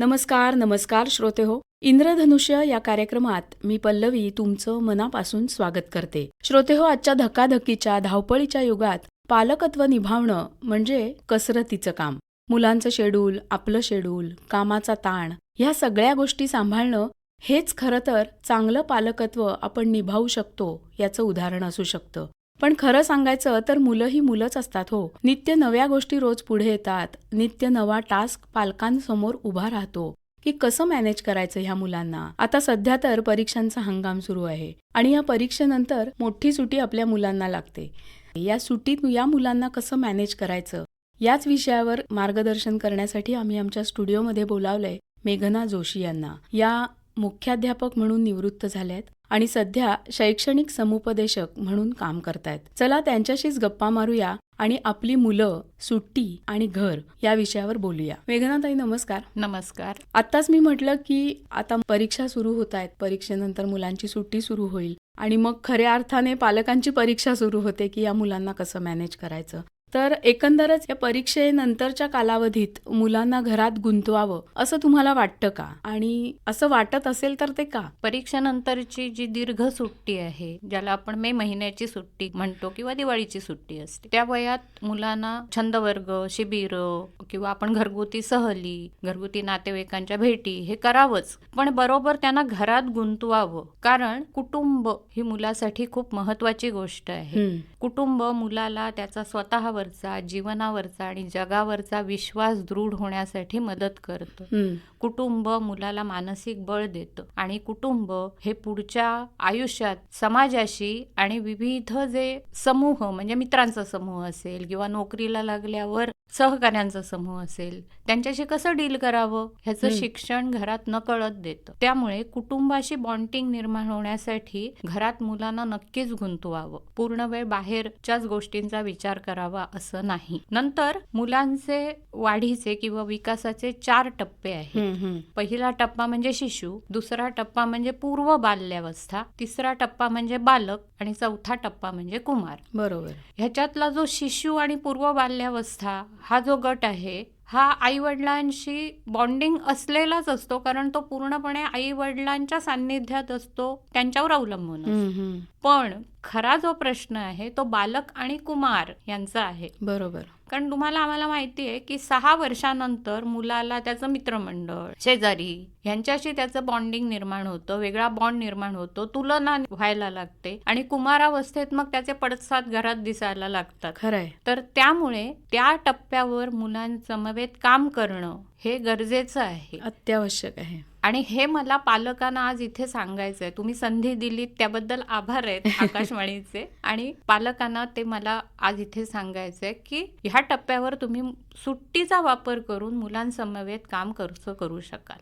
नमस्कार नमस्कार श्रोते हो. इंद्रधनुष्य या कार्यक्रमात मी पल्लवी तुमचं मनापासून स्वागत करते. श्रोते हो आजच्या धकाधकीच्या धावपळीच्या युगात पालकत्व निभावणं म्हणजे कसरतीचं काम. मुलांचं शेड्यूल आपलं शेड्यूल कामाचा ताण ह्या सगळ्या गोष्टी सांभाळणं हेच खरं तर चांगलं पालकत्व आपण निभावू शकतो याचं उदाहरण असू शकतं. पण खरं सांगायचं तर मुलं ही मुलंच असतात हो. नित्य नव्या गोष्टी रोज पुढे येतात. नित्य नवा टास्क पालकांसमोर उभा राहतो. की कसं मॅनेज करायचं ह्या मुलांना? आता सध्या तर परीक्षांचा हंगाम सुरू आहे. आणि या परीक्षेनंतर मोठी सुटी आपल्या मुलांना लागते. या सुटीत या मुलांना कसं मॅनेज करायचं? याच विषयावर मार्गदर्शन करण्यासाठी आम्ही आमच्या स्टुडिओमध्ये बोलावलंय मेघना जोशी यांना. या मुख्याध्यापक म्हणून निवृत्त झाल्यात आणि सध्या शैक्षणिक समुपदेशक म्हणून काम करतायत. चला त्यांच्याशीच गप्पा मारूया आणि आपली मुलं सुट्टी आणि घर या विषयावर बोलूया. मेघनाताई नमस्कार. नमस्कार. आत्ताच मी म्हटलं की आता परीक्षा सुरू होत आहेत परीक्षेनंतर मुलांची सुट्टी सुरू होईल आणि मग खऱ्या अर्थाने पालकांची परीक्षा सुरू होते की या मुलांना कसं मॅनेज करायचं? तर एकंदरच या परीक्षेनंतरच्या कालावधीत मुलांना घरात गुंतवावं असं तुम्हाला वाटतं का? आणि असं वाटत असेल तर ते का? परीक्षेनंतरची जी दीर्घ सुट्टी आहे ज्याला आपण मे महिन्याची सुट्टी म्हणतो किंवा दिवाळीची सुट्टी असते त्या वयात मुलांना छंदवर्ग शिबिर किंवा आपण घरगुती सहली घरगुती नातेवाईकांच्या भेटी हे करावंच. पण बरोबर त्यांना घरात गुंतवावं कारण कुटुंब ही मुलासाठी खूप महत्वाची गोष्ट आहे. कुटुंब मुलाला त्याचा स्वतःवरचा जीवनावरचा आणि जगावरचा विश्वास दृढ होण्यासाठी मदत करतं. कुटुंब मुलाला मानसिक बळ देतं आणि कुटुंब हे पुढच्या आयुष्यात समाजाशी आणि विविध जे समूह म्हणजे मित्रांचा समूह असेल किंवा नोकरीला लागल्यावर सहकार्यांचा समूह असेल त्यांच्याशी कसं डील करावं ह्याचं. शिक्षण घरात नकळत देतं. त्यामुळे कुटुंबाशी बॉन्डिंग निर्माण होण्यासाठी घरात मुलांना नक्कीच गुंतवावं. पूर्ण वेळ बाहेरच्याच गोष्टींचा विचार करावा असं नाही. नंतर मुलांचे वाढीचे किंवा विकासाचे चार टप्पे आहेत. पहिला टप्पा म्हणजे शिशु दुसरा टप्पा म्हणजे पूर्व बाल्यावस्था तिसरा टप्पा म्हणजे बालक आणि चौथा टप्पा म्हणजे कुमार. बरोबर. ह्याच्यातला जो शिशु आणि पूर्व बाल्यावस्था हा जो गट आहे हा आई वडिलांशी बॉन्डिंग असलेलाच असतो कारण तो पूर्णपणे आई वडिलांच्या सान्निध्यात असतो त्यांच्यावर अवलंबून असतो. पण खरा जो प्रश्न आहे तो बालक आणि कुमार यांचा आहे. बरोबर. कारण तुम्हाला आम्हाला माहिती आहे की सहा वर्षानंतर मुलाला त्याचं मित्रमंडळ शेजारी यांच्याशी त्याचं बॉन्डिंग निर्माण होतं वेगळा बॉन्ड निर्माण होतो तुलना व्हायला लागते आणि कुमारावस्थेत मग त्याचे पडसाद घरात दिसायला लागतात. खरंय. तर त्यामुळे त्या टप्प्यावर मुलांसमवेत काम करणं हे गरजेचं आहे. अत्यावश्यक आहे. आणि हे मला पालकांना आज इथे सांगायचं आहे तुम्ही संधी दिलीत त्याबद्दल आभार आहेत आकाशवाणीचे. आणि पालकांना ते मला आज इथे सांगायचं आहे की ह्या टप्प्यावर तुम्ही सुट्टीचा वापर करून मुलांसमवेत काम कसं करू शकाल.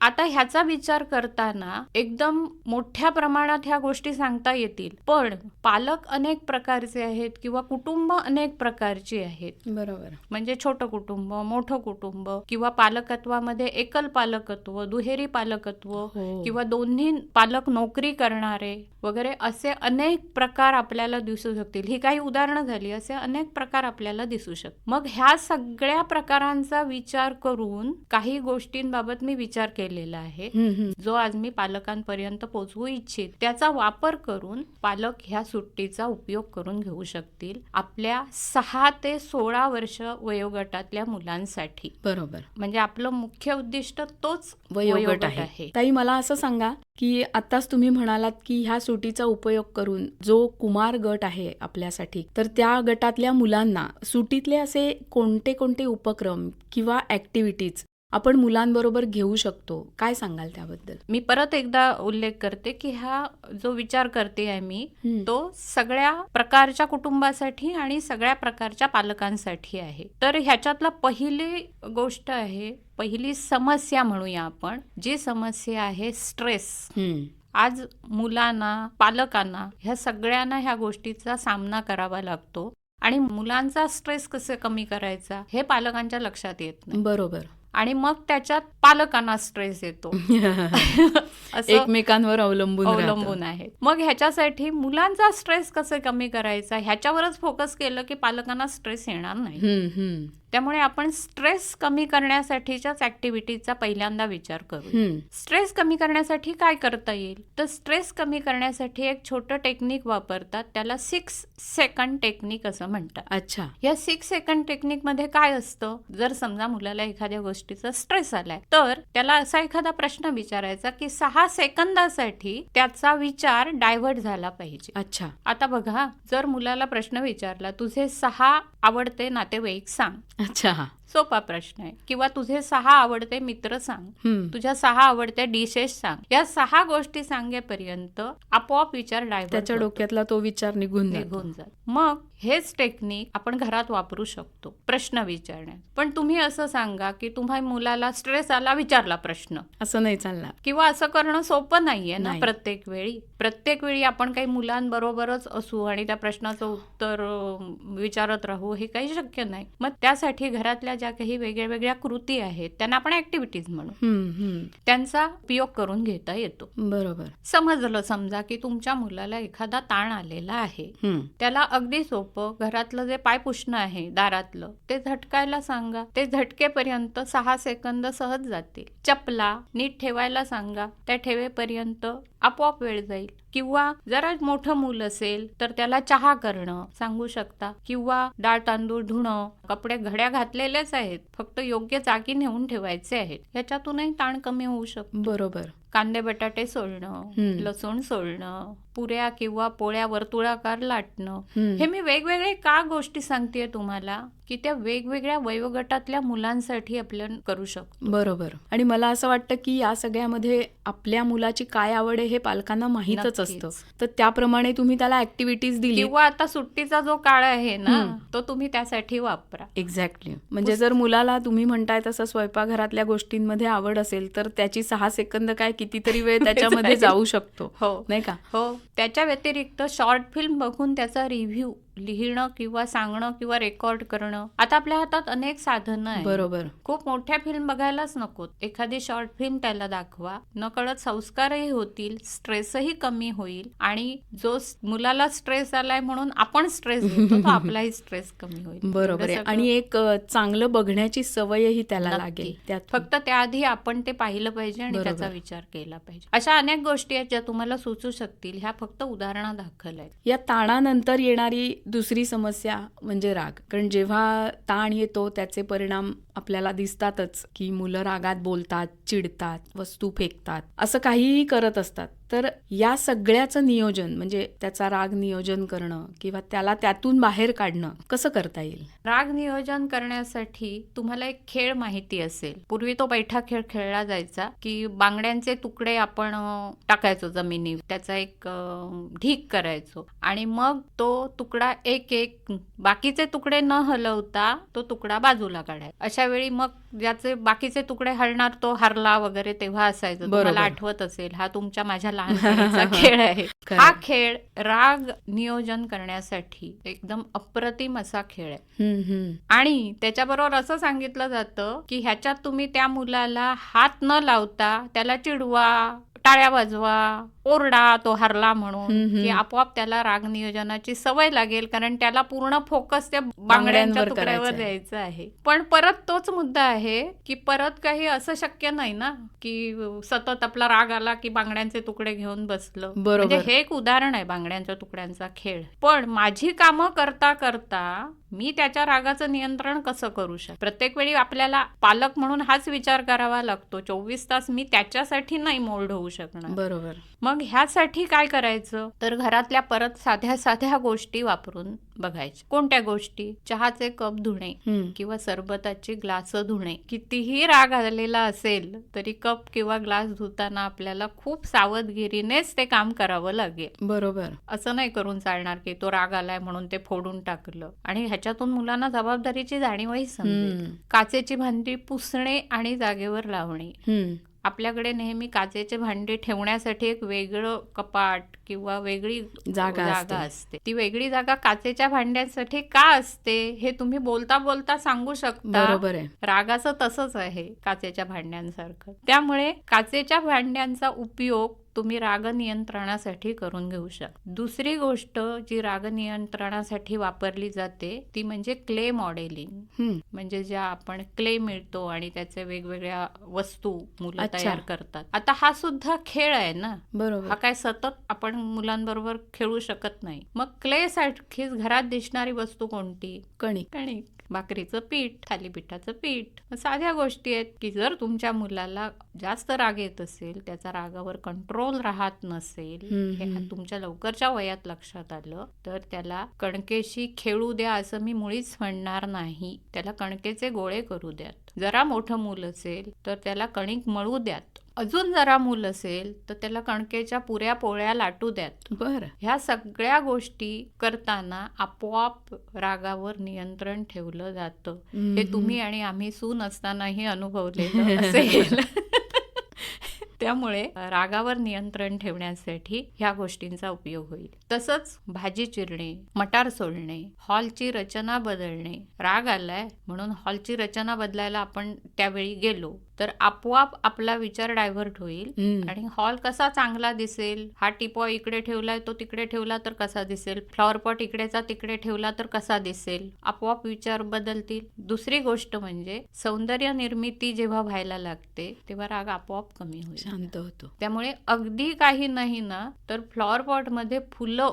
आता ह्याचा विचार करताना एकदम मोठ्या प्रमाणात ह्या गोष्टी सांगता येतील पण पालक अनेक प्रकारचे आहेत किंवा कुटुंब अनेक प्रकारची आहेत बरोबर म्हणजे छोटं कुटुंब मोठं कुटुंब किंवा पालकत्वामध्ये एकल पालकत्व दुहेरी पालकत्व हो. किंवा दोन्ही पालक नोकरी करणारे वगैरे असे अनेक प्रकार आपल्याला दिसू शकतील. ही काही उदाहरणं झाली असे अनेक प्रकार आपल्याला दिसू शकतात मग ह्या सगळ्या प्रकारांचा विचार करून काही गोष्टींबाबत मी विचार केलेला आहे. जो आज मी पालकांपर्यंत पोहोचवू इच्छित त्याचा वापर करून पालक ह्या सुट्टीचा उपयोग करून घेऊ शकतील आपल्या सहा ते सोळा वर्ष वयोगटातल्या मुलांसाठी. बरोबर. म्हणजे आपलं मुख्य उद्दिष्ट तोच वयोगट आहे. ताई मला असं सांगा की आताच तुम्ही म्हणालात की ह्या सुटीचा उपयोग करून जो कुमार गट आहे आपल्यासाठी तर त्या गटातल्या मुलांना सुटीतले असे कोणते कोणते उपक्रम किंवा ऍक्टिव्हिटीज आपण मुलांबरोबर घेऊ शकतो. काय सांगाल त्याबद्दल? मी परत एकदा उल्लेख करते की हा जो विचार करते आहे मी. तो सगळ्या प्रकारच्या कुटुंबासाठी आणि सगळ्या प्रकारच्या पालकांसाठी आहे. तर ह्याच्यातला पहिली गोष्ट आहे पहिली समस्या म्हणूया आपण जी समस्या आहे स्ट्रेस. आज मुलांना पालकांना ह्या सगळ्यांना ह्या गोष्टीचा सामना करावा लागतो. आणि मुलांचा स्ट्रेस कसे कमी करायचा हे पालकांच्या लक्षात येत नाही. बरोबर. आणि मग त्याच्यात पालकांना स्ट्रेस येतो. एकमेकांवर अवलंबून. अवलंबून आहेत मग ह्याच्यासाठी मुलांचा स्ट्रेस कसं कमी करायचा? ह्याच्यावरच फोकस केलं की पालकांना स्ट्रेस येणार नाही. त्यामुळे आपण स्ट्रेस कमी करण्यासाठीच्याच ऍक्टिव्हिटीचा पहिल्यांदा विचार करू. स्ट्रेस कमी करण्यासाठी काय करता येईल? तर स्ट्रेस कमी करण्यासाठी एक छोटं टेक्निक वापरतात. त्याला सिक्स सेकंड टेक्निक असं म्हणतात. अच्छा. या सिक्स सेकंड टेक्निकमध्ये काय असतं? जर समजा मुलाला एखाद्या गोष्टीचा स्ट्रेस आलाय. तर त्याला असा एखादा प्रश्न विचारायचा की सहा सेकंदासाठी त्याचा विचार डायव्हर्ट झाला पाहिजे. अच्छा. आता बघा जर मुलाला प्रश्न विचारला तुझे सहा आवडते नातेवाईक सांग. अच्छा सोपा प्रश्न आहे. किंवा तुझे सहा आवडते मित्र सांग. तुझ्या सहा आवडत्या डिशेस सांग. या सहा गोष्टी सांगेपर्यंत आपोआप विचार डायव्हर्ट त्याच्या डोक्यातला तो विचार निघून. निघून जात. मग हेच टेक्निक आपण घरात वापरू शकतो. प्रश्न विचारण्यात. पण तुम्ही असं सांगा की तुम्हा मुलाला स्ट्रेस आला विचारला प्रश्न. असं नाही चालणार. किंवा असं करणं सोपं नाहीये ना. प्रत्येक वेळी? प्रत्येक वेळी आपण काही मुलांबरोबरच असू आणि त्या प्रश्नाचं उत्तर विचारत राहू हे काही शक्य नाही. मग त्यासाठी घरातल्या ज्या काही वेगळ्या वेगळ्या कृती आहेत त्यांना आपण ऍक्टिव्हिटीज म्हणू. त्यांचा उपयोग करून घेता येतो. बरोबर. समजलं समजा की तुमच्या मुलाला एखादा ताण आलेला आहे. त्याला अगदी सोपं घरातलं जे पाय पुसणं आहे दारातलं ते झटकायला सांगा. ते झटकेपर्यंत सहा सेकंद सहज जातील. चपला नीट ठेवायला सांगा. त्या ठेवेपर्यंत आपोआप वेळ जाईल. किंवा जरा मोठं मूल असेल तर त्याला चहा करणं सांगू शकता. किंवा डाळ तांदूळ धुणं कपडे घड्या घातलेलेच आहेत. फक्त योग्य जागी नेऊन ठेवायचे आहेत. ह्याच्यातूनही ताण कमी होऊ शकतो. बरोबर. कांदे बटाटे सोलणं. लसूण सोलणं पुऱ्या किंवा पोळ्या वर्तुळाकार लाटणं. हे मी वेगवेगळे का गोष्टी सांगतेय तुम्हाला की त्या वेगवेगळ्या वयोगटातल्या मुलांसाठी आपण करू शकतो बरोबर आणि मला असं वाटतं की या सगळ्यामध्ये आपल्या मुलाची काय आवड आहे हे पालकांना माहीतच. असतं तर त्याप्रमाणे तुम्ही त्याला ऍक्टिव्हिटीज दिली किंवा आता सुट्टीचा जो काळ आहे ना. तो तुम्ही त्यासाठी वापरा एक्झॅक्टली म्हणजे जर मुलाला तुम्ही म्हणताय तसं स्वयंपाकघरातल्या गोष्टींमध्ये आवड असेल तर त्याची सहा सेकंद काय कितीतरी वेळ त्याच्यामध्ये. जाऊ शकतो. हो. नाही का? हो. त्याच्या व्यतिरिक्त शॉर्ट फिल्म बघून त्याचा रिव्ह्यू लिहिणं किंवा सांगणं किंवा रेकॉर्ड करणं. आता आपल्या हातात अनेक साधनं आहेत. बरोबर. खूप मोठ्या फिल्म बघायलाच नको. एखादी शॉर्ट फिल्म त्याला दाखवा. नकळत संस्कारही होतील स्ट्रेसही कमी होईल आणि जो मुलाला स्ट्रेस आलाय म्हणून आपण स्ट्रेस घेतो तो आपलाही स्ट्रेस कमी होईल. बरोबर आणि एक चांगलं बघण्याची सवयही त्याला. लागेल. फक्त त्याआधी आपण ते पाहिलं पाहिजे आणि. त्याचा विचार केला पाहिजे. अशा अनेक गोष्टी आहेत ज्या तुम्हाला सुचू शकतील. ह्या फक्त उदाहरणा दाखल आहेत. या ताणानंतर येणारी दुसरी समस्या म्हणजे राग. कारण जेव्हा ताण येतो त्याचे परिणाम आपल्याला दिसतातच की मुलं रागात बोलतात चिडतात वस्तू फेकतात असं काहीही करत असतात. तर या सगळ्याचं नियोजन म्हणजे त्याचा राग नियोजन करणं किंवा त्याला त्यातून बाहेर काढणं कसं करता येईल? राग नियोजन करण्यासाठी तुम्हाला एक खेळ माहिती असेल. पूर्वी तो बैठा खेळ खेळला जायचा की बांगड्यांचे तुकडे आपण टाकायचो जमिनीवर. त्याचा एक ढीक करायचो. आणि मग तो तुकडा एक एक बाकीचे तुकडे न हलवता तो तुकडा बाजूला काढायचा. अशा वेळी मग ज्याचे बाकीचे तुकडे हलणार तो हरला वगैरे तेव्हा असायचं तुम्हाला. आठवत असेल हा तुमच्या माझ्या लहानपणीचा खेळ आहे. हा खेळ राग नियोजन करण्यासाठी एकदम अप्रतिम असा खेळ आहे. आणि त्याच्याबरोबर असं सांगितलं जातं की ह्याच्यात तुम्ही त्या मुलाला हात न लावता त्याला चिडवा टाळ्या वाजवा ओरडा तो हरला म्हणून. की आपोआप त्याला राग नियोजनाची सवय लागेल कारण त्याला पूर्ण फोकस त्या बांगड्यांच्या तुकड्यावर. द्यायचं आहे पण परत तोच मुद्दा आहे की परत काही असं शक्य नाही ना? की सतत आपला राग आला की बांगड्यांचे तुकडे घेऊन बसलं. बरोबर. म्हणजे हे एक उदाहरण आहे बांगड्यांच्या तुकड्यांचा खेळ. पण माझी कामं करता करता मी त्याच्या रागाचं नियंत्रण कसं करू शकतो प्रत्येक वेळी आपल्याला पालक म्हणून हाच विचार करावा लागतो. चोवीस तास मी त्याच्यासाठी नाही मोल्ड होऊ शकणार. बरोबर. मग ह्यासाठी काय करायचं? तर घरातल्या परत साध्या साध्या गोष्टी वापरून बघायच्या. कोणत्या गोष्टी? चहाचे कप धुणे. किंवा सरबताची ग्लास धुणे. कितीही राग आलेला असेल तरी कप किंवा ग्लास धुताना आपल्याला खूप सावधगिरीनेच ते काम करावं लागेल. बरोबर. असं नाही करून चालणार की तो राग आलाय म्हणून ते फोडून टाकलं. आणि ह्याच्यातून मुलांना जबाबदारीची जाणीवही समजेल. काचेची भांडी पुसणे आणि जागेवर लावणे. आपल्याकडे नेहमी काचेचे भांडे ठेवण्यासाठी एक वेगळं कपाट किंवा वेगळी जागा असते. जागा असते. ती वेगळी जागा काचेच्या भांड्यांसाठी का असते हे तुम्ही बोलता बोलता सांगू शकता. बरोबर आहे. रागाचं तसंच आहे काचेच्या भांड्यांसारखं. त्यामुळे काचेच्या भांड्यांचा उपयोग तुम्ही राग नियंत्रणासाठी करून घेऊ शकता दुसरी गोष्ट जी राग नियंत्रणासाठी वापरली जाते ती म्हणजे क्ले मॉडेलिंग. म्हणजे ज्या आपण क्ले मिळतो आणि त्याचे वेगवेगळ्या वस्तू मुलं. तयार करतात. आता हा सुद्धा खेळ आहे ना? हा बरोबर काय सतत आपण मुलांबरोबर खेळू शकत नाही. मग क्ले सारखीच घरात दिसणारी वस्तू कोणती? कणिक. कणिक. भाकरीचं पीठ थालीपीठाचं पीठ. साध्या गोष्टी आहेत की जर तुमच्या मुलाला जास्त राग येत असेल त्याचा रागावर कंट्रोल राहत नसेल हे. तुमच्या लवकरच्या वयात लक्षात आलं तर त्याला कणकेशी खेळू द्या असं मी मुळीच म्हणणार नाही. त्याला कणकेचे गोळे करू द्यात. जरा मोठं मूल असेल तर त्याला कणिक मळू द्यात. अजून जरा मूल असेल तर त्याला कणकेच्या पुऱ्या पोळ्या लाटू द्यात. बर. ह्या सगळ्या गोष्टी करताना आपोआप रागावर नियंत्रण ठेवलं जातं. हे तुम्ही आणि आम्ही सून असतानाही अनुभवलेलं असेल. त्यामुळे रागावर नियंत्रण ठेवण्यासाठी ह्या गोष्टींचा उपयोग होईल. तसंच भाजी चिरणे मटार सोलणे हॉलची रचना बदलणे राग आलाय म्हणून हॉलची रचना बदलायला आपण त्यावेळी गेलो तर आपोआप आपला विचार डायव्हर्ट होईल. आणि हॉल कसा चांगला दिसेल? हा टिपॉय इकडे ठेवलाय तो तिकडे ठेवला तर कसा दिसेल? फ्लॉवर पॉट इकडेचा तिकडे ठेवला तर कसा दिसेल? आपोआप विचार बदलतील. दुसरी गोष्ट म्हणजे सौंदर्य निर्मिती जेव्हा व्हायला लागते तेव्हा राग आपोआप कमी होईल. शांत होतो. त्यामुळे अगदी काही नाही ना तर फ्लॉवर पॉटमध्ये फुलं.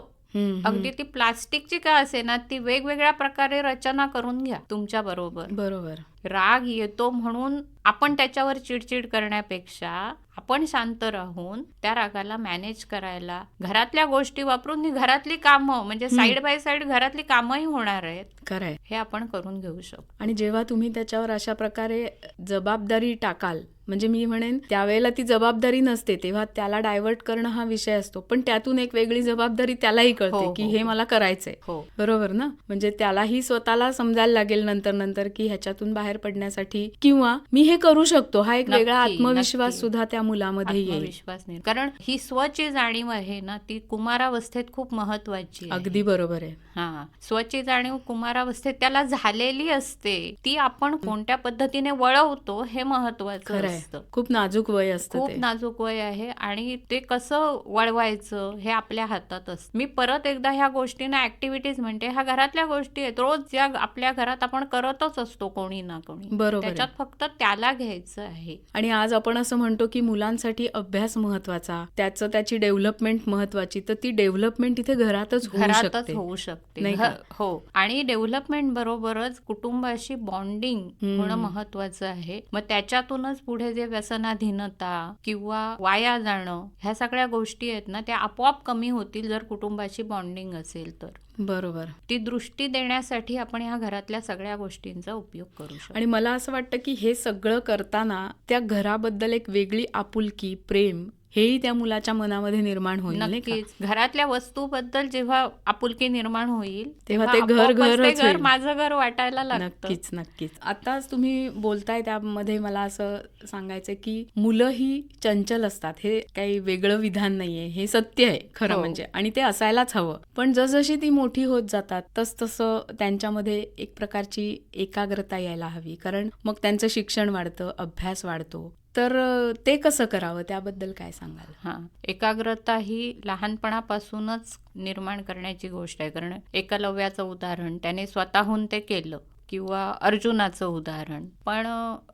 अगदी ती प्लास्टिकची का असे ना ती वेगवेगळ्या प्रकारे रचना करून घ्या तुमच्या बरोबर. बरोबर. राग येतो म्हणून आपण त्याच्यावर चिडचिड करण्यापेक्षा आपण शांत राहून त्या रागाला मॅनेज करायला घरातल्या गोष्टी वापरून घरातली कामं म्हणजे साईड बाय साईड घरातली कामंही होणार आहेत. खरंय. हे आपण करून घेऊ शकतो. आणि जेव्हा तुम्ही त्याच्यावर अशा प्रकारे जबाबदारी टाकाल म्हणजे मी म्हणेन त्यावेळेला ती जबाबदारी नसते तेव्हा त्याला डायव्हर्ट करणं हा विषय असतो. पण त्यातून एक वेगळी जबाबदारी त्यालाही हो, कळते हो, की हे हो. मला करायचंय. हो. बरोबर ना? म्हणजे त्यालाही स्वतःला समजायला लागेल नंतर नंतर की ह्याच्यातून बाहेर पडण्यासाठी. किंवा मी हे करू शकतो. हा एक वेगळा आत्मविश्वास. सुद्धा त्या मुलामध्ये येईल. आत्मविश्वास नाही कारण ही स्वची जाणीव आहे ना ती कुमारावस्थेत खूप महत्वाची. अगदी बरोबर आहे. हा स्वची जाणीव कुमारावस्थेत त्याला झालेली असते. ती आपण कोणत्या पद्धतीने वळवतो हे महत्वाचं असतं. खूप नाजूक वय असतं खूप नाजूक वय आहे आणि ते कसं वळवायचं हे आपल्या हातात असतं. मी परत एकदा ह्या गोष्टींना ऍक्टिव्हिटीज म्हणते ह्या घरातल्या गोष्टी आहेत. रोज ज्या आपल्या घरात आपण करतच असतो कोणी ना कोणी. बरोबर. त्याच्यात फक्त त्याला घ्यायचं आहे. आणि आज आपण असं म्हणतो की मुलांसाठी अभ्यास महत्त्वाचा त्याचं त्याची डेव्हलपमेंट महत्वाची तर ती डेव्हलपमेंट इथे घरातच घरातच होऊ शकते. का? हो. आणि डेव्हलपमेंट बरोबरच कुटुंबाशी बॉन्डिंग. होणं महत्वाचं आहे. मग त्याच्यातूनच पुढे जे व्यसनाधीनता किंवा वाया जाणं ह्या सगळ्या गोष्टी आहेत ना त्या आपोआप कमी होतील जर कुटुंबाशी बॉन्डिंग असेल तर. बरोबर. ती दृष्टी देण्यासाठी आपण ह्या घरातल्या सगळ्या गोष्टींचा उपयोग करू शकतो. आणि मला असं वाटतं की हे सगळं करताना त्या घराबद्दल एक वेगळी आपुलकी प्रेम हेही त्या मुलाच्या मनामध्ये निर्माण होईल? नक्कीच. घरातल्या वस्तूबद्दल जेव्हा आपुलकी निर्माण होईल तेव्हा ते घर घर होईल. माझं घर वाटायला नक्कीच नक्कीच. आताच तुम्ही बोलताय त्यामध्ये मला असं सांगायचं की मुलं ही चंचल असतात. हे काही वेगळं विधान नाहीये. हे सत्य आहे खरं हो. म्हणजे. आणि ते असायलाच हवं. पण जसजशी ती मोठी होत जातात तस तसं त्यांच्यामध्ये एक प्रकारची एकाग्रता यायला हवी. कारण मग त्यांचं शिक्षण वाढतं अभ्यास वाढतो. तर ते कसं करावं? त्याबद्दल काय सांगाल? हा. एकाग्रता ही लहानपणापासूनच निर्माण करण्याची गोष्ट आहे. कारण एकलव्याचं उदाहरण त्याने स्वतःहून ते केलं किंवा अर्जुनाचं उदाहरण. पण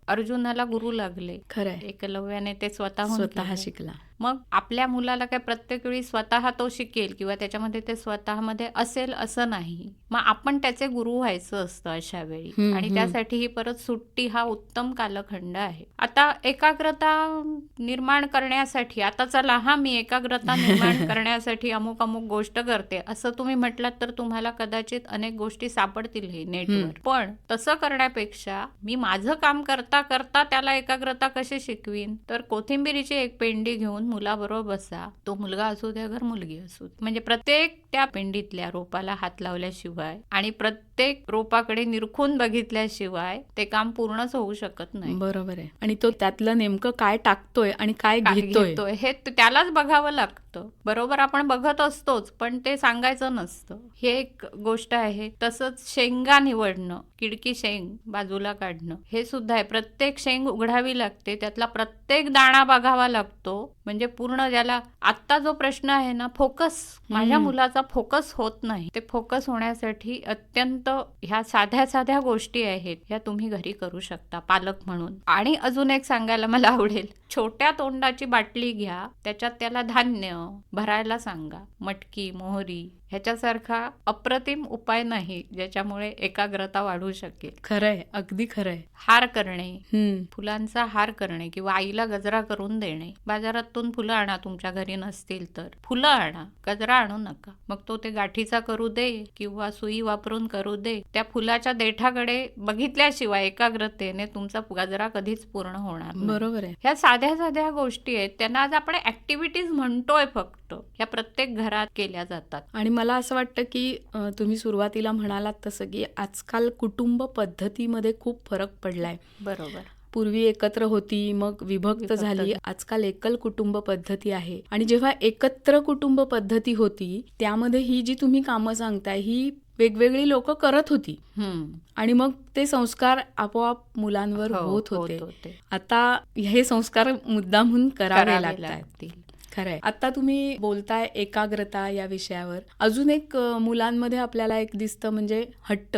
अर्जुनाला गुरु लागले. खरंय. एकलव्याने ते स्वतःहून स्वतः केलं. शिकला. मग आपल्या मुलाला काय प्रत्येक वेळी स्वतः तो शिकेल किंवा त्याच्यामध्ये ते स्वतःमध्ये असेल असं नाही. मग आपण त्याचे गुरु व्हायचं असतं अशा वेळी. आणि. त्यासाठी ही परत सुट्टी हा उत्तम कालखंड आहे. आता एकाग्रता निर्माण करण्यासाठी आता चला हा मी एकाग्रता निर्माण करण्यासाठी अमुक अमुक गोष्ट करते असं तुम्ही म्हटलात तर तुम्हाला कदाचित अनेक गोष्टी सापडतील हे नेटवर. पण तसं करण्यापेक्षा मी माझं काम करता करता त्याला एकाग्रता कशी शिकवीन? तर कोथिंबिरीची एक पेंडी घेऊन मुलाबरोबर बसा. तो मुलगा असू द्या घर मुलगी असू म्हणजे प्रत्येक त्या पेंडीतल्या रोपाला हात लावल्याशिवाय आणि प्रत्येक रोपाकडे निरखून बघितल्याशिवाय ते काम पूर्णच होऊ शकत नाही. बरोबर आहे. आणि तो त्यातलं नेमकं काय टाकतोय आणि काय घेतोय? हे त्यालाच बघावं लागतं. बरोबर आपण बघत असतोच पण ते सांगायचं नसतं. हे एक गोष्ट आहे. तसंच शेंगा निवडणं किडकी शेंग बाजूला काढणं हे सुद्धा आहे. प्रत्येक शेंग उघडावी लागते. त्यातला प्रत्येक दाणा बघावा लागतो. म्हणजे पूर्ण ज्याला आत्ता जो प्रश्न आहे ना फोकस. माझ्या. मुलाचा फोकस होत नाही. ते फोकस होण्यासाठी अत्यंत ह्या साध्या साध्या गोष्टी आहेत ह्या तुम्ही घरी करू शकता पालक म्हणून. आणि अजून एक सांगायला मला आवडेल. छोट्या तोंडाची बाटली घ्या त्याच्यात त्याला धान्य भरायला सांगा. मटकी मोहरी ह्याच्यासारखा अप्रतिम उपाय नाही ज्याच्यामुळे एकाग्रता वाढू शकेल. खरंय अगदी खरंय. हार करणे फुलांचा हार करणे किंवा आईला गजरा करून देणे. बाजारातून फुलं आणा तुमच्या घरी नसतील तर. फुलं आणा गजरा आणू नका. मग तो ते गाठीचा करू दे किंवा सुई वापरून करू दे. त्या फुलाच्या देठाकडे बघितल्याशिवाय एकाग्रतेने तुमचा गजरा कधीच पूर्ण होणार. बरोबर आहे. ह्या साध्या साध्या गोष्टी आहेत. त्यांना आज आपण ऍक्टिव्हिटीज म्हणतोय फक्त. ह्या प्रत्येक घरात केल्या जातात. आणि मला असं वाटतं की तुम्ही सुरुवातीला म्हणालात तसं की आजकाल कुटुंब पद्धतीमध्ये खूप फरक पडलाय. बरोबर. पूर्वी एकत्र होती मग विभक्त झाली. आजकाल एकल कुटुंब पद्धती आहे. आणि जेव्हा एकत्र कुटुंब पद्धती होती त्यामध्ये ही जी तुम्ही कामं सांगताय ही वेगवेगळी लोक करत होती. आणि मग ते संस्कार आपोआप मुलांवर हो, होत होते. आता हे संस्कार मुद्दामहून करावे करावे लागतात खरंय. आता तुम्ही बोलताय एकाग्रता या विषयावर. अजून एक मुलांमध्ये आपल्याला एक दिसतं म्हणजे हट्ट.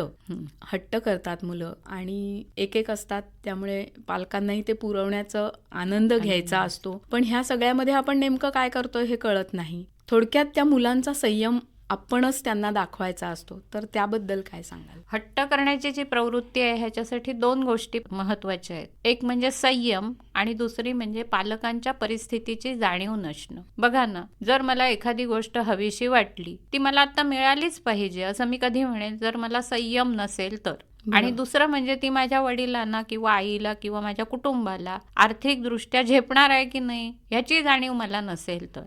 हट्ट करतात मुलं आणि एक एक असतात त्यामुळे पालकांनाही ते पुरवण्याचा आनंद घ्यायचा असतो. पण ह्या सगळ्यामध्ये आपण नेमकं काय करतोय हे कळत नाही. थोडक्यात त्या मुलांचा संयम आपणच त्यांना दाखवायचा असतो. तर त्याबद्दल काय सांगाल? हट्ट करण्याची जी प्रवृत्ती आहे ह्याच्यासाठी दोन गोष्टी महत्त्वाच्या आहेत. एक म्हणजे संयम आणि दुसरी म्हणजे पालकांच्या परिस्थितीची जाणीव नसणं. बघा ना जर मला एखादी गोष्ट हवीशी वाटली ती मला आता मिळालीच पाहिजे असं मी कधी म्हणेन. जर मला संयम नसेल तर. आणि. दुसरं म्हणजे ती माझ्या वडिलांना किंवा आईला किंवा माझ्या कुटुंबाला आर्थिक दृष्ट्या झेपणार आहे की नाही ह्याची जाणीव मला नसेल तर.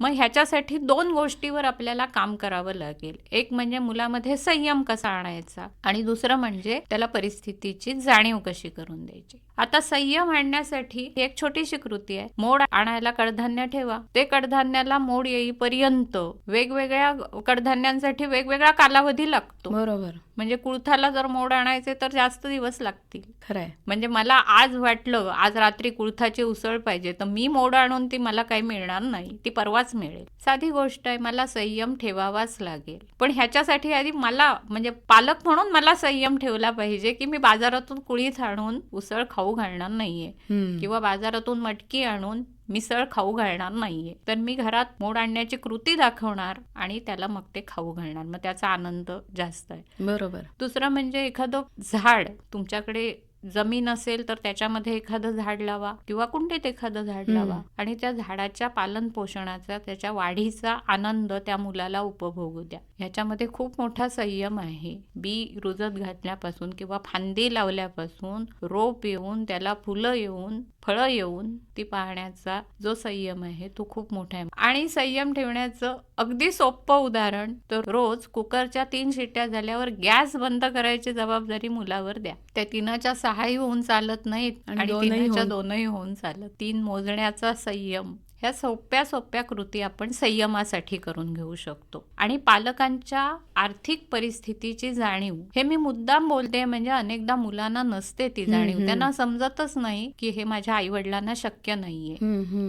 मग ह्याच्यासाठी दोन गोष्टीवर आपल्याला काम करावं लागेल. एक म्हणजे मुलामध्ये संयम कसा आणायचा आणि दुसरं म्हणजे त्याला परिस्थितीची जाणीव कशी करून द्यायची. आता संयम आणण्यासाठी एक छोटीशी कृती आहे. मोड आणायला कडधान्य ठेवा. ते कडधान्याला मोड येईपर्यंत वेगवेगळ्या कडधान्यांसाठी वेगवेगळा कालावधी लागतो. बरोबर. म्हणजे कुळथाला जर मोड आणायचे तर जास्त दिवस लागतील. खरंय. म्हणजे मला आज वाटलं आज रात्री कुळथाची उसळ पाहिजे तर मी मोड आणून ती मला काही मिळणार नाही ती परवाच मिळेल. साधी गोष्ट आहे मला संयम ठेवावाच लागेल. पण ह्याच्यासाठी आधी मला म्हणजे पालक म्हणून मला संयम ठेवला पाहिजे की मी बाजारातून कुळीथ आणून उसळ खाऊ घालणार नाहीये. किंवा बाजारातून मटकी आणून मिसळ खाऊ घालणार नाहीये. तर मी घरात मोड आणण्याची कृती दाखवणार आणि त्याला मग ते खाऊ घालणार. मग त्याचा आनंद जास्त आहे. बरोबर. दुसरं म्हणजे एखादं झाड तुमच्याकडे जमीन असेल तर त्याच्यामध्ये एखादं झाड लावा किंवा कुंडीत एखादं झाड. लावा. आणि त्या झाडाच्या पालन पोषणाचा त्याच्या वाढीचा आनंद त्या मुलाला उपभोगू द्या. ह्याच्यामध्ये खूप मोठा संयम आहे. बी रुजत घातल्यापासून किंवा फांदी लावल्यापासून रोप येऊन त्याला फुलं येऊन फळं येऊन ती पाहण्याचा जो संयम आहे तो खूप मोठा आहे. आणि संयम ठेवण्याचं अगदी सोपं उदाहरण तर रोज कुकरच्या तीन शिट्ट्या झाल्यावर गॅस बंद करायची जबाबदारी मुलावर द्या. त्या तीनाच्या सहाही होऊन चालत नाहीत आणि दोनही होऊन चालत. तीन मोजण्याचा संयम ह्या सोप्या सोप्या कृती आपण संयमासाठी करून घेऊ शकतो. आणि पालकांच्या आर्थिक परिस्थितीची जाणीव हे मी मुद्दाम बोलते म्हणजे अनेकदा मुलांना नसते ती जाणीव. त्यांना समजतच नाही की हे माझ्या आई वडिलांना शक्य नाहीये.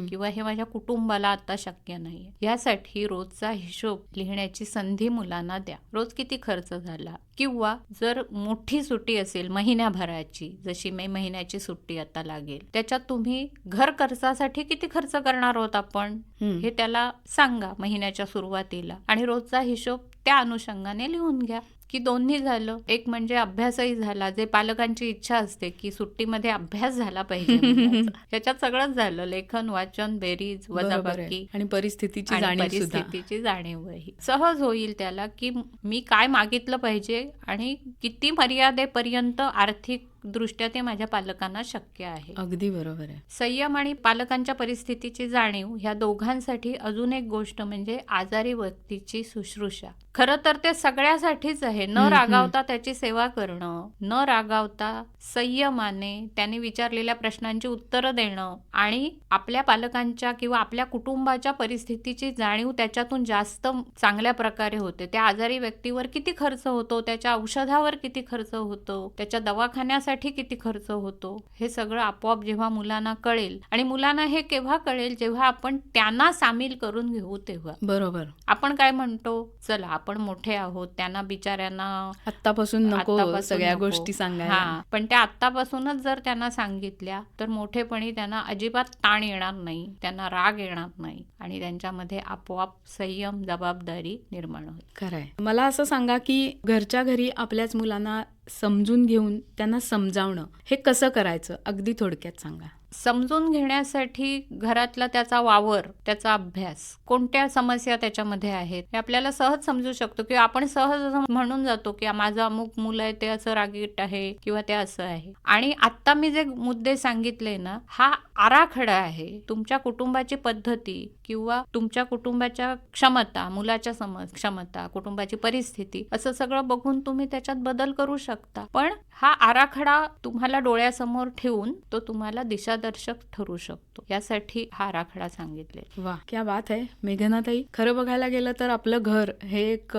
किंवा हे माझ्या कुटुंबाला आता शक्य नाहीये. यासाठी रोजचा हिशोब लिहिण्याची संधी मुलांना द्या. रोज किती खर्च झाला? किंवा जर मोठी सुट्टी असेल महिन्याभराची जशी मे महिन्याची सुट्टी आता लागेल त्याच्यात तुम्ही घर खर्चासाठी किती खर्च करणार आहोत आपण. हे त्याला सांगा महिन्याच्या सुरुवातीला आणि रोजचा हिशोब त्या अनुषंगाने लिहून घ्या की दोन्ही झालं एक म्हणजे अभ्यासही झाला जे पालकांची इच्छा असते की सुट्टीमध्ये अभ्यास झाला पाहिजे मुलाचा. ह्याच्यात सगळंच झालं लेखन वाचन बेरीज. वजाबाकी आणि परिस्थितीची परिस्थितीची जाणीवही सहज होईल त्याला की मी काय मागितलं पाहिजे आणि किती मर्यादेपर्यंत आर्थिक दृष्ट्या ते माझ्या पालकांना शक्य आहे. अगदी बरोबर आहे. संयम आणि पालकांच्या परिस्थितीची जाणीव ह्या दोघांसाठी अजून एक गोष्ट म्हणजे आजारी व्यक्तीची शुश्रूषा. खरं तर ते सगळ्यासाठीच आहे. न. रागावता त्याची सेवा करणं न रागावता संयमाने त्याने विचारलेल्या प्रश्नांची उत्तरं देणं आणि आपल्या पालकांच्या किंवा आपल्या कुटुंबाच्या परिस्थितीची जाणीव त्याच्यातून जास्त चांगल्या प्रकारे होते. त्या आजारी व्यक्तीवर किती खर्च होतो त्याच्या औषधावर किती खर्च होतो त्याच्या दवाखान्यासाठी किती खर्च होतो? हे सगळं आपोआप जेव्हा मुलांना कळेल आणि मुलांना हे केव्हा कळेल जेव्हा आपण त्यांना सामील करून घेऊ तेव्हा. बरोबर. आपण काय म्हणतो? चला आपण मोठे आहोत त्यांना बिचाऱ्यांना आत्तापासून नको सगळ्या. गोष्टी हा पण त्या आत्तापासूनच जर त्यांना सांगितल्या तर मोठेपणी त्यांना अजिबात ताण येणार नाही त्यांना राग येणार नाही आणि त्यांच्यामध्ये आपोआप संयम जबाबदारी निर्माण होईल. खरंय. मला असं सांगा की घरच्या घरी आपल्याच मुलांना समजून घेऊन त्यांना समजावणं हे कसं करायचं? अगदी थोडक्यात सांगा. समजून घेण्यासाठी घरातला त्याचा वावर त्याचा अभ्यास कोणत्या समस्या त्याच्यामध्ये आहेत हे आपल्याला सहज समजू शकतो किंवा आपण सहज असं म्हणून जातो की माझं अमुक मुलं आहे ते असं रागीट आहे किंवा ते असं आहे. आणि आत्ता मी जे मुद्दे सांगितले ना हा आराखडा आहे. तुमच्या कुटुंबाची पद्धती किंवा तुमच्या कुटुंबाच्या क्षमता मुलाच्या सम क्षमता कुटुंबाची परिस्थिती असं सगळं बघून तुम्ही त्याच्यात बदल करू शकता. पण हा आराखडा तुम्हाला डोळ्यासमोर ठेवून तो तुम्हाला दिशा दिशादर्शक ठरू शकतो. यासाठी हा आराखडा सांगितले वा क्या बात आहे. मेघनाताई खरं बघायला गेलं तर आपलं घर हे एक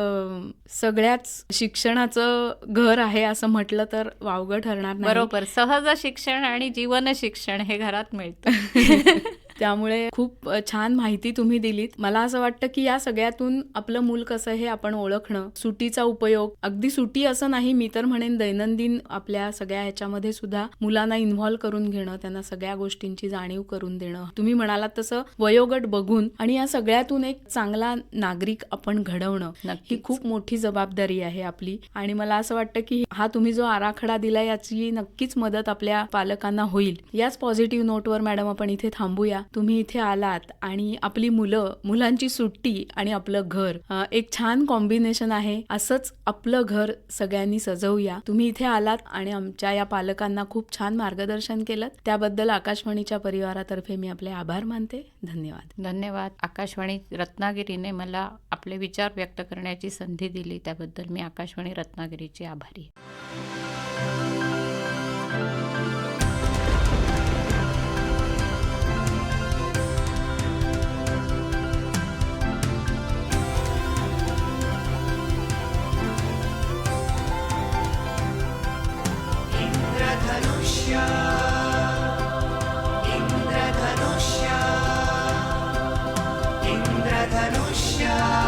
सगळ्याच शिक्षणाचं घर आहे असं म्हटलं तर वावगं ठरणार नाही. बरोबर सहज शिक्षण आणि जीवन शिक्षण हे घरात मिळतं. त्यामुळे खूप छान माहिती तुम्ही दिलीत. मला असं वाटतं की या सगळ्यातून आपलं मूल कसं हे आपण ओळखणं सुटीचा उपयोग. अगदी सुटी असं नाही मी तर म्हणेन दैनंदिन आपल्या सगळ्या ह्याच्यामध्ये सुद्धा मुलांना इन्व्हॉल्व करून घेणं त्यांना सगळ्या गोष्टींची जाणीव करून देणं. तुम्ही म्हणालात तसं वयोगट बघून आणि या सगळ्यातून एक चांगला नागरिक आपण घडवणं ही. खूप मोठी जबाबदारी आहे आपली. आणि मला असं वाटतं की हा तुम्ही जो आराखडा दिला याची नक्कीच मदत आपल्या पालकांना होईल. याच पॉझिटिव्ह नोटवर मॅडम आपण इथे थांबूया. तुम्ही इथे आलात आणि आपली मुलं मुलांची सुट्टी आणि आपलं घर एक छान कॉम्बिनेशन आहे. असंच आपलं घर सगळ्यांनी सजवूया. तुम्ही इथे आलात आणि आमच्या या पालकांना खूप छान मार्गदर्शन केलं. त्याबद्दल आकाशवाणीच्या परिवारातर्फे मी आपले आभार मानते. धन्यवाद. धन्यवाद. आकाशवाणी रत्नागिरीने मला आपले विचार व्यक्त करण्याची संधी दिली. त्याबद्दल मी आकाशवाणी रत्नागिरीची आभारी इन्द्रधनुष्य इन्द्रधनुष्य इन्द्रधनुष्य